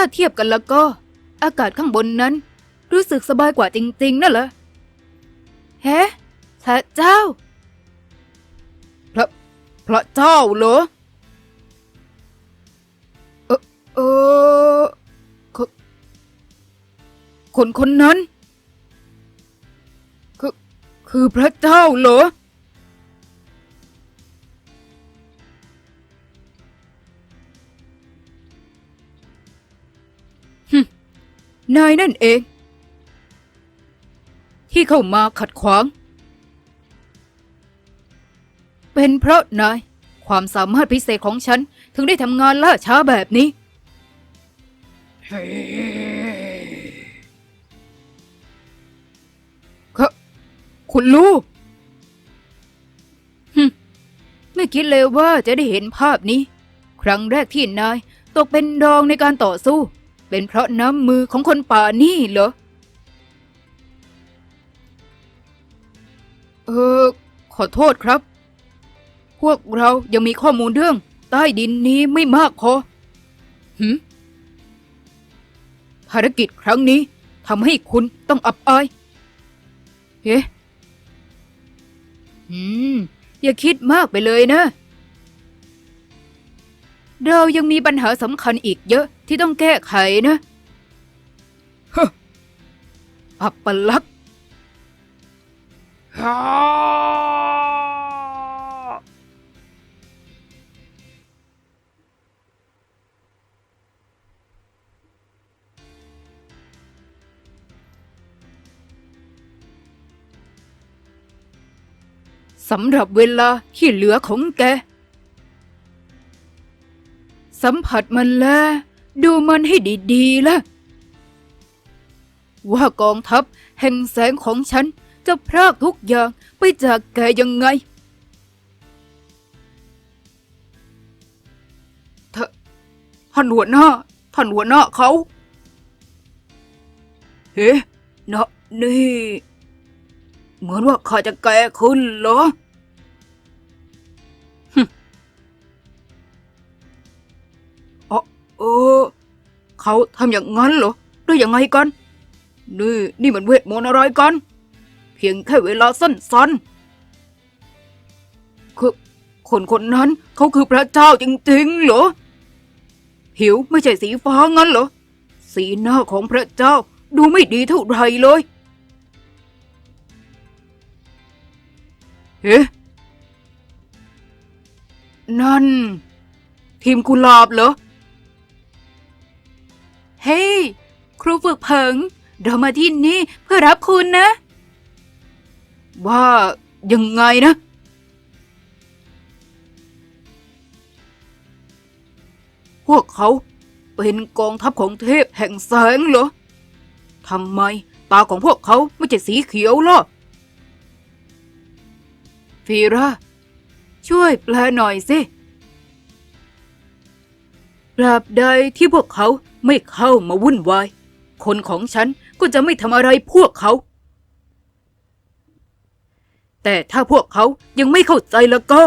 าเทียบกันแล้วก็ อากาศข้างบนนั้น รู้สึกสบายกว่าจริง ๆนั่นเหรอเฮ้พระเจ้า พระพระเจ้าเหรอ เออเออคคนคนนั้น คือคือพระเจ้าเหรอ นายนั่นเอง ที่เข้ามาขัดขวาง เป็นเพราะนาย ความสามารถพิเศษของฉัน ถึงได้ทำงานล่าช้าแบบนี้ค่ะคุณลูกหึไม่คิดเลยว่าจะได้เห็นภาพนี้ ครั้งแรกที่นายตกเป็นดองในการต่อสู้ เป็นเพราะน้ำมือของคนป่านี่เหรอ เออ ขอโทษครับ พวกเรายังมีข้อมูลเรื่อง ใต้ดินนี้ไม่มากพอหืมภารกิจครั้งนี้ทำให้คุณต้องอับอายเฮ้อืม อย่าคิดมากไปเลยนะ เรายังมีปัญหาสำคัญอีกเยอะที่ต้องแก้ไขนะฮะอับปลักษณ์ฮ่าสำหรับเวลาที่เหลือของแก สัมผัสมันแล้วดูมันให้ดีๆล่ะ ว่ากองทัพแห่งแสงของฉันจะพรากทุกอย่างไปจากแกยังไงทท่านหัวหน้า ท่านหัวหน้าเขา เฮ้นะนี่ เหมือนว่าข้าจะแก่ขึ้นเหรอ ออ เขาทำอย่างนั้นเหรอได้ยังไงกัน นี่นี่มันเวทมนต์อะไรกัน เพียงแค่เวลาสั้นๆคือคนคนนั้นเขาคือพระเจ้าจริงๆเหรอผิวไม่ใช่สีฟ้างั้นเหรอ สีหน้าของพระเจ้าดูไม่ดีเท่าไหรเลย เฮ้นั่น ทีมกุหลาบเหรอ เฮ้ยครูฝึกเผิง เรามาที่นี่เพื่อรับคุณนะ ว่ายังไงนะ พวกเขาเป็นกองทัพของเทพแห่งแสงเหรอทำไมตาของพวกเขาไม่ใช่สีเขียวล่ะฟีราช่วยแปลหน่อยสิ ตราบใดที่พวกเขาไม่เข้ามาวุ่นวาย คนของฉันก็จะไม่ทำอะไรพวกเขา แต่ถ้าพวกเขายังไม่เข้าใจแล้วก็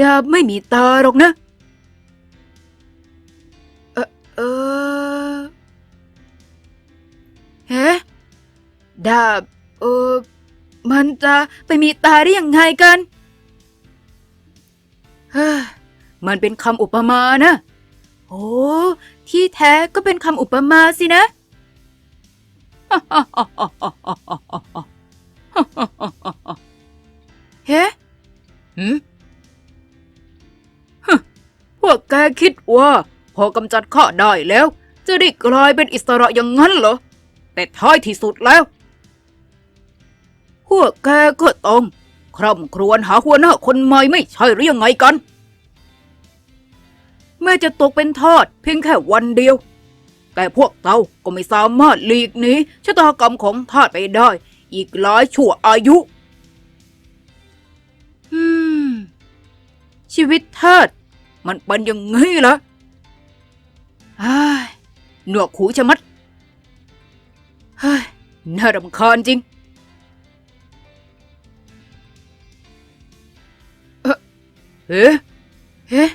ดาบไม่มีตาหรอกนะ เออเออฮ้ดาบ เออ มันจะไปมีตาได้ยังไงกันเฮ้ มันเป็นคำอุปมานะ โอ้ที่แท้ก็เป็นคำอุปมาสินะ เฮ้หืมฮึพวกแกคิดว่า พอกำจัดข้าได้แล้ว จะได้กลายเป็นอิสระอย่างนั้นเหรอ แต่ท้ายที่สุดแล้ว พวกแกก็ต้องคร่ำครวญหาหัวหน้าคนใหม่ไม่ใช่หรือยังไงกัน แม้จะตกเป็นทอดเพียงแค่วันเดียว แต่พวกเราก็ไม่สามารถหลีกหนีชะตากรรมของทาสไปได้ อีกหลายชั่วอายุ อืม ชีวิตทาสมันเป็นอย่างงี้ล่ะอ้ายหนวกหูชะมัดเฮ้ยน่ารำคาญจริง เอ๊ะเอ๊ะ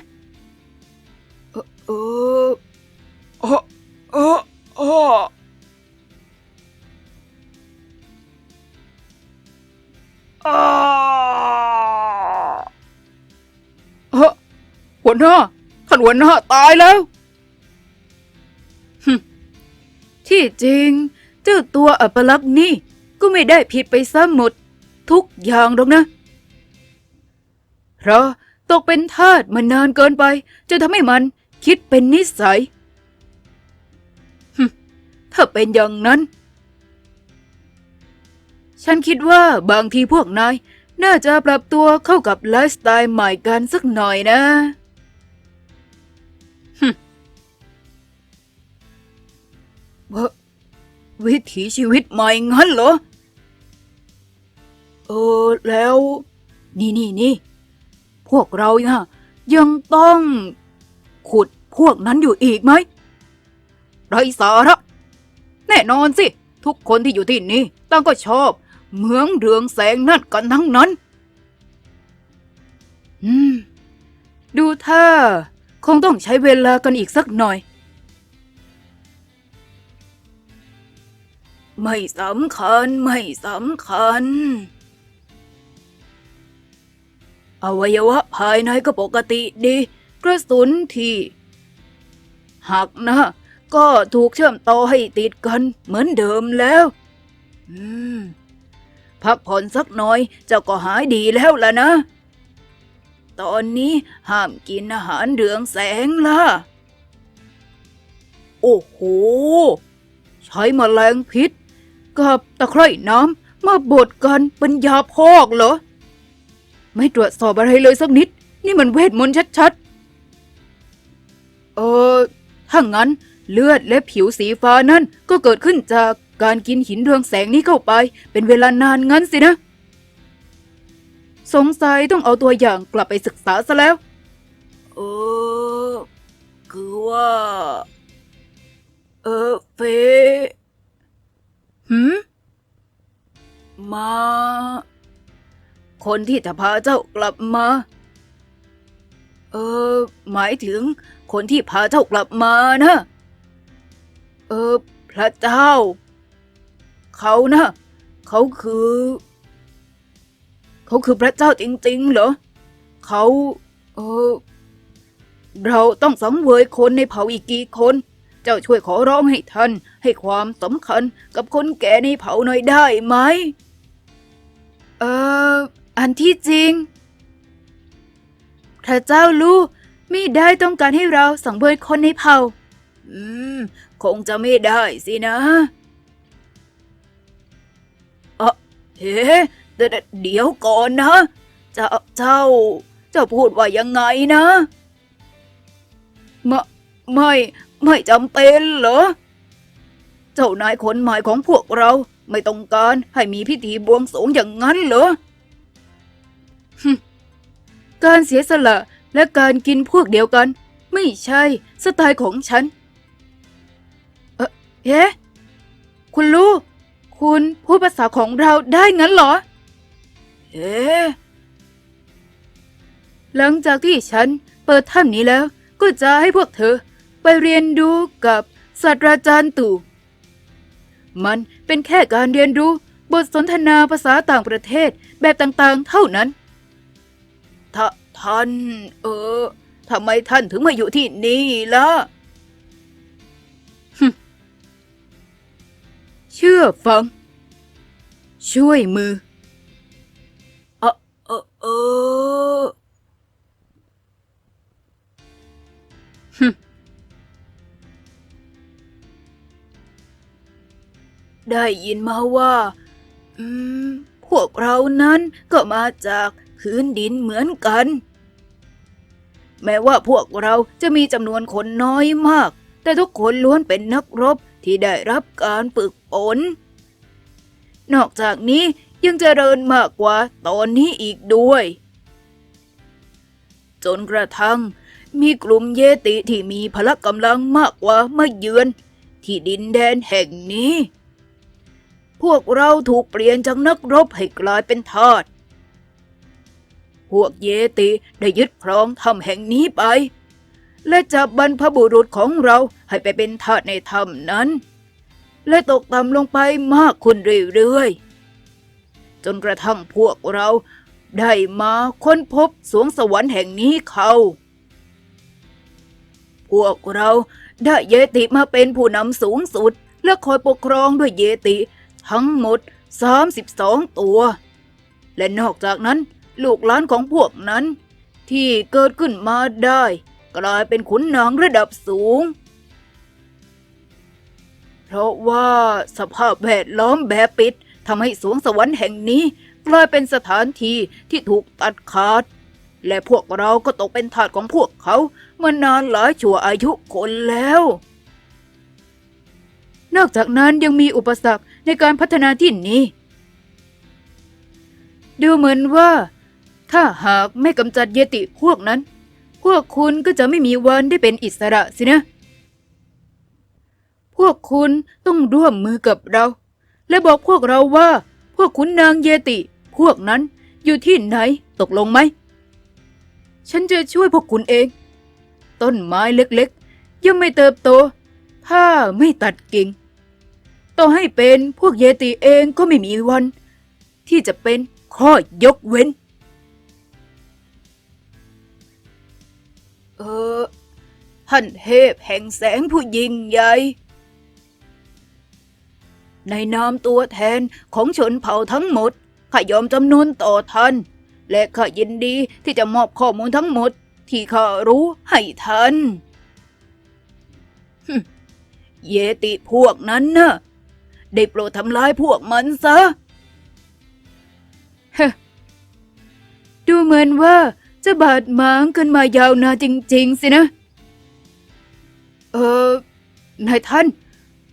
วหน้าตายแล้ว ที่จริง เจ้าตัวอัปลักษณ์นี่ก็ไม่ได้ผิดไปซะหมด ทุกอย่างหรอกนะ เพราะตกเป็นทาสมานานเกินไปจนทำให้มันคิดเป็นนิสัย ถ้าเป็นอย่างนั้น ฉันคิดว่าบางทีพวกนาย น่าจะปรับตัวเข้ากับไลฟ์สไตล์ใหม่กันสักหน่อยนะ วะวิถีชีวิตใหม่งั้นเหรอ เออแล้ว นี่นี่นี่พวกเราเนี่ยยังต้อง ขุดพวกนั้นอยู่อีกไหมไรสาระแน่นอนสิ ทุกคนที่อยู่ที่นี่ต่างก็ชอบเหมืองเรืองแสงนั่นกันทั้งนั้น อืม ดูท่า คงต้องใช้เวลากันอีกสักหน่อย ไม่สำคัญไม่สำคัญ อวัยวะภายในก็ปกติดี กระสุนที่หักนะ ก็ถูกเชื่อมต่อให้ติดกันเหมือนเดิมแล้ว อืม พักผ่อนสักหน่อย เจ้าก็หายดีแล้วล่ะนะ ตอนนี้ห้ามกินอาหารเรืองแสงล่ะ โอ้โห ใช้มแมลงพิษ กับตะไคร่น้ำมาบดกันเป็นยาพอกเหรอ ไม่ตรวจสอบอะไรเลยสักนิด นี่มันเวทมนต์ชัดๆ เออ ถ้างั้นเลือดและผิวสีฟ้านั่นก็เกิดขึ้นจากการกินหินเรืองแสงนี้เข้าไป เป็นเวลานานงั้นสินะ สงสัยต้องเอาตัวอย่างกลับไปศึกษาซะแล้ว เออ คือว่า เออเฟ หืมมา คนที่จะพาเจ้ากลับมา เออ หมายถึงคนที่พาเจ้ากลับมานะ เออ พระเจ้า เขานะ เขาคือ เขาคือพระเจ้าจริงๆเหรอ เขา เออ เราต้องสังเวยคนในเผ่าอีกกี่คน เจ้าช่วยขอร้องให้ท่าน ให้ความสำคัญกับคนแก่ในเผ่าหน่อยได้ไหม เอออันที่จริง พระเจ้าลูกไม่ได้ต้องการให้เราสังเวยคนในเผ่า อืม คงจะไม่ได้สินะเออเฮ้เดี๋ยวเดี๋ยวก่อนนะ เจ้าเจ้าเจ้าพูดว่ายังไงนะ ไม่ไม่ ไม่จำเป็นเหรอ เจ้านายคนใหม่ของพวกเราไม่ต้องการให้มีพิธีบวงสรวงอย่างนั้นเหรอ การเสียสละและการกินพวกเดียวกัน ไม่ใช่สไตล์ของฉัน เอ๊ะเอ๊ะคุณลูก คุณพูดภาษาของเราได้งั้นเหรอ เอ๊ะหลังจากที่ฉันเปิดถ้ำนี้แล้ว ก็จะให้พวกเธอ ไปเรียนรู้กับศาสตราจารย์ตู่ มันเป็นแค่การเรียนรู้บทสนทนาภาษาต่างประเทศแบบต่างๆ เท่านั้นท่าท่านเออทำไมท่านถึงมาอยู่ที่นี่ล่ะฮึ่มเชื่อฟัง ช่วยมือ ได้ยินมาว่า อืม พวกเรานั้นก็มาจากพื้นดินเหมือนกัน แม้ว่าพวกเราจะมีจำนวนคนน้อยมาก แต่ทุกคนล้วนเป็นนักรบที่ได้รับการฝึกฝนนอกจากนี้ยังจเจริญมากกว่าตอนนี้อีกด้วย จนกระทั่งมีกลุ่มเยติที่มีพละกำลังมากกว่ามาเยือน ที่ดินแดนแห่งนี้ พวกเราถูกเปลี่ยนจากนักรบให้กลายเป็นทาส พวกเยติได้ยึดครองถ้ำแห่งนี้ไป และจับบรรพบุรุษของเราให้ไปเป็นทาสในถ้ำนั้น และตกต่ำลงไปมากขึ้นเรื่อยๆ จนกระทั่งพวกเราได้มาค้นพบสวงสวรรค์แห่งนี้เขา พวกเราได้เยติมาเป็นผู้นำสูงสุดและคอยปกครองด้วยเยติ ทั้งหมด 32 ตัว และนอกจากนั้น ลูกหลานของพวกนั้น ที่เกิดขึ้นมาได้ กลายเป็นขุนนางระดับสูง เพราะว่าสภาพแวดล้อมแบบปิดทำให้สวงสวรรค์แห่งนี้ กลายเป็นสถานที่ที่ถูกตัดขาด และพวกเราก็ตกเป็นทาสของพวกเขามานานหลายชั่วอายุคนแล้ว นอกจากนั้นยังมีอุปสรรคในการพัฒนาที่นี้ ดูเหมือนว่า ถ้าหากไม่กำจัดเยติพวกนั้น พวกคุณก็จะไม่มีวันได้เป็นอิสระสินะ พวกคุณต้องร่วมมือกับเรา และบอกพวกเราว่า พวกขุนนางเยติ พวกนั้นอยู่ที่ไหนตกลงไหม ฉันจะช่วยพวกคุณเอง ต้นไม้เล็กๆยังไม่เติบโต ถ้าไม่ตัดกิ่ง ต่อให้เป็นพวกเยติเองก็ไม่มีวัน ที่จะเป็นข้อยกเว้น เออท่านเทพแห่งแสงผู้ยิ่งใหญ่ ในนามตัวแทนของชนเผ่าทั้งหมดข้ายอมจำนนต่อท่าน และข้ายินดีที่จะมอบข้อมูลทั้งหมด ที่ข้ารู้ให้ท่านเยติพวกนั้นน่ะ ได้โปรดทำลายพวกมันซะฮะดูเหมือนว่าจะบาดหมางกันมายาวนานจริง ๆ สินะ เออนายท่าน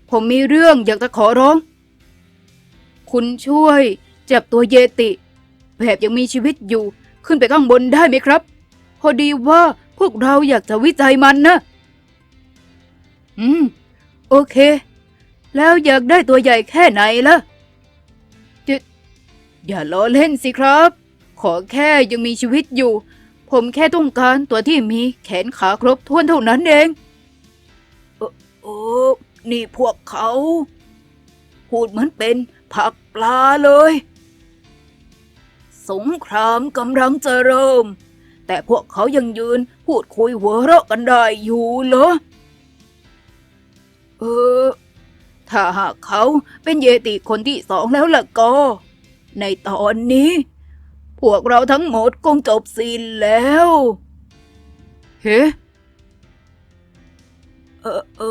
ผมมีเรื่องอยากจะขอร้อง คุณช่วยจับตัวเยติ แบบยังมีชีวิตอยู่ ขึ้นไปข้างบนได้ไหมครับ พอดีว่าพวกเราอยากจะวิจัยมันนะ อืม โอเค แล้วอยากได้ตัวใหญ่แค่ไหนล่ะจะอย่าล้อเล่นสิครับ ขอแค่ยังมีชีวิตอยู่ ผมแค่ต้องการตัวที่มีแขนขาครบถ้วนเท่านั้นเองโอ,อ้นี่พวกเขา พูดเหมือนเป็นผักปลาเลย สงครามกำลังจะเริ่ม แต่พวกเขายังยืนพูดคุยหัวเราะกันได้อยู่เหรอ เออ ถ้าหากเขาเป็นเยติคนที่สองแล้วล่ะก็ ในตอนนี้ พวกเราทั้งหมดคงจบสิ้นแล้ว เฮ้เออเอ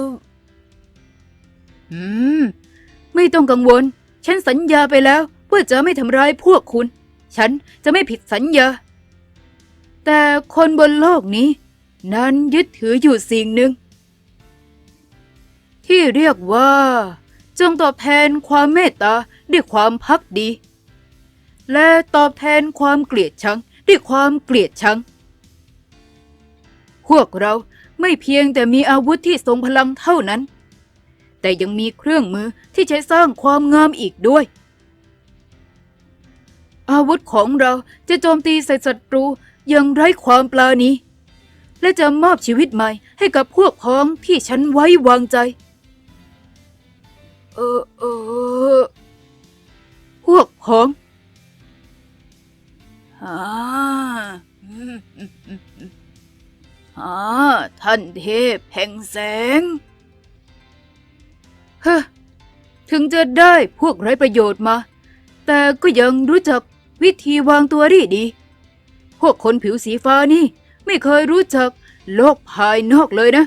ออืม ไม่ต้องกังวล ฉันสัญญาไปแล้วว่าจะไม่ทำร้ายพวกคุณ ฉันจะไม่ผิดสัญญา แต่คนบนโลกนี้ นั้นยึดถืออยู่สิ่งหนึ่ง ที่เรียกว่า จงตอบแทนความเมตตาด้วยความพักดี และตอบแทนความเกลียดชังด้วยความเกลียดชัง พวกเราไม่เพียงแต่มีอาวุธที่ทรงพลังเท่านั้น แต่ยังมีเครื่องมือที่ใช้สร้างความงามอีกด้วย อาวุธของเราจะโจมตีใส่ศัตรูอย่างไร้ความปลาณีและจะมอบชีวิตใหม่ให้กับพวกพ้องที่ฉันไว้วางใจ เออเออพวกพ้องอ่าอ่าท่านเทพแห่งแสงเฮ้อถึงจะได้พวกไร้ประโยชน์มา แต่ก็ยังรู้จักวิธีวางตัวได้ดี พวกคนผิวสีฟ้านี่ ไม่เคยรู้จักโลกภายนอกเลยนะ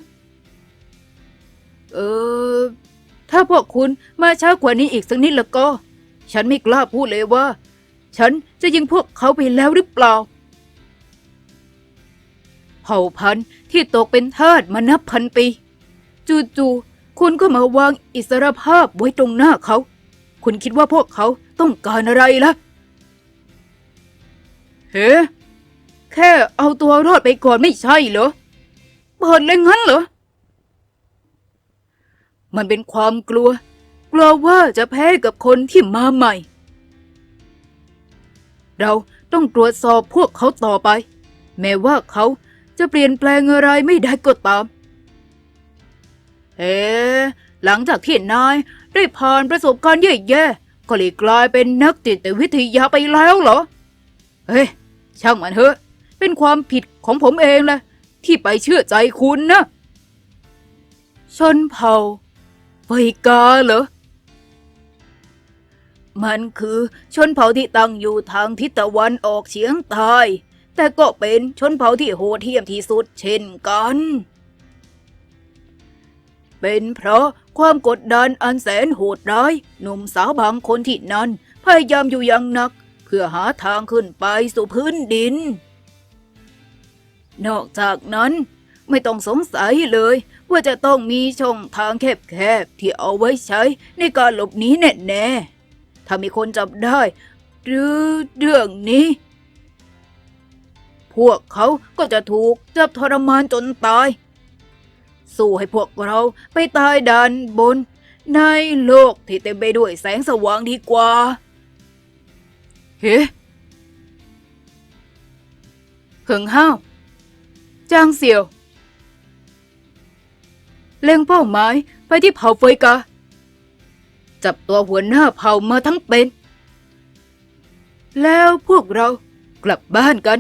เออ ถ้าพวกคุณมาช้ากว่านี้อีกสักนิดแล้วก็ ฉันไม่กล้าพูดเลยว่า ฉันจะยิงพวกเขาไปแล้วหรือเปล่า เผ่าพันธุ์ที่ตกเป็นทาสมานับพันปี จู่ๆคุณก็มาวางอิสรภาพไว้ตรงหน้าเขา คุณคิดว่าพวกเขาต้องการอะไรล่ะเฮ้แค่เอาตัวรอดไปก่อนไม่ใช่เหรอเปิดเลยงั้นเหรอ มันเป็นความกลัว กลัวว่าจะแพ้กับคนที่มาใหม่ เราต้องตรวจสอบพวกเขาต่อไป แม้ว่าเขาจะเปลี่ยนแปลงอะไรไม่ได้ก็ตามเฮ้หลังจากที่นายได้ผ่านประสบการณ์แย่ๆก็เลยกลายเป็นนักจิตวิทยาไปแล้วเหรอ เฮ้ย ช่างมันเถอะ เป็นความผิดของผมเองแหละที่ไปเชื่อใจคุณนะ ชนเผ่า ฟกาเหรอ มันคือชนเผ่าที่ตั้งอยู่ทางทิศตะวันออกเฉียงใต้แต่ก็เป็นชนเผ่าที่โหดเหี้ยมที่สุดเช่นกัน เป็นเพราะความกดดันอันแสนโหดร้ายหนุ่มสาวบางคนที่นั่นพยายามอยู่อย่างหนัก เพื่อหาทางขึ้นไปสู่พื้นดิน นอกจากนั้น ไม่ต้องสงสัยเลย ว่าจะต้องมีช่องทางแคบๆที่เอาไว้ใช้ในการหลบหนีแน่ๆ ถ้ามีคนจับได้ หรือเรื่องนี้ พวกเขาก็จะถูกจับทรมานจนตาย สู้ให้พวกเราไปตายด้านบน ในโลกที่เต็มไปด้วยแสงสว่างดีกว่า เฮ้เหิงห้าวจางเสี่ยว เล็งเป้าหมายไปที่เผ่าเฟยกา จับตัวหัวหน้าเผ่ามาทั้งเป็น แล้วพวกเรากลับบ้านกัน